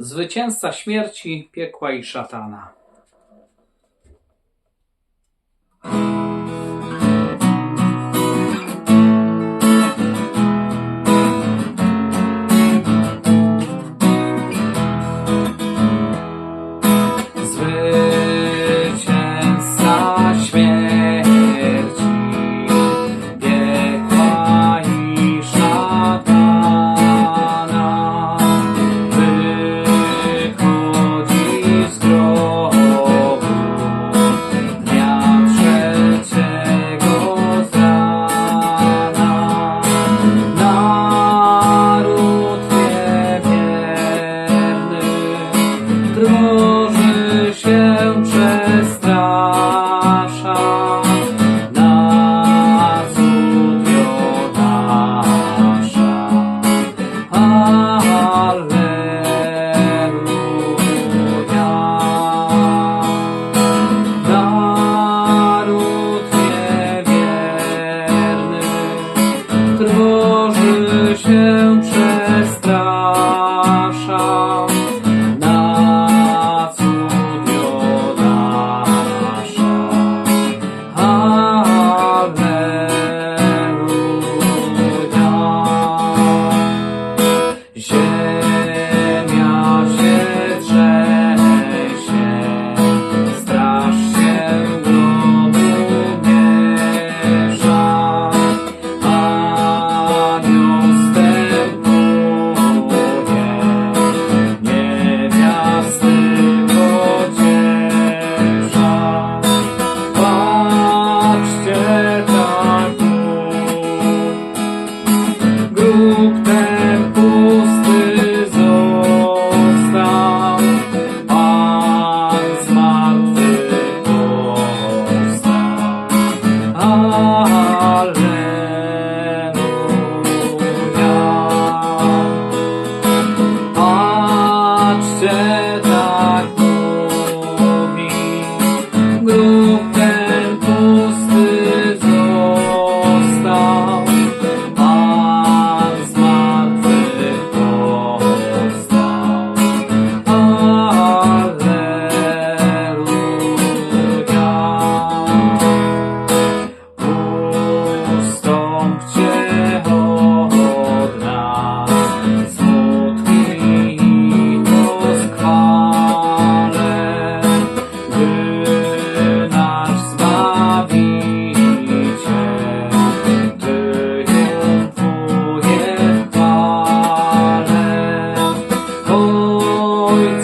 zwycięzca śmierci, piekła i szatana. Się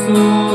Oh.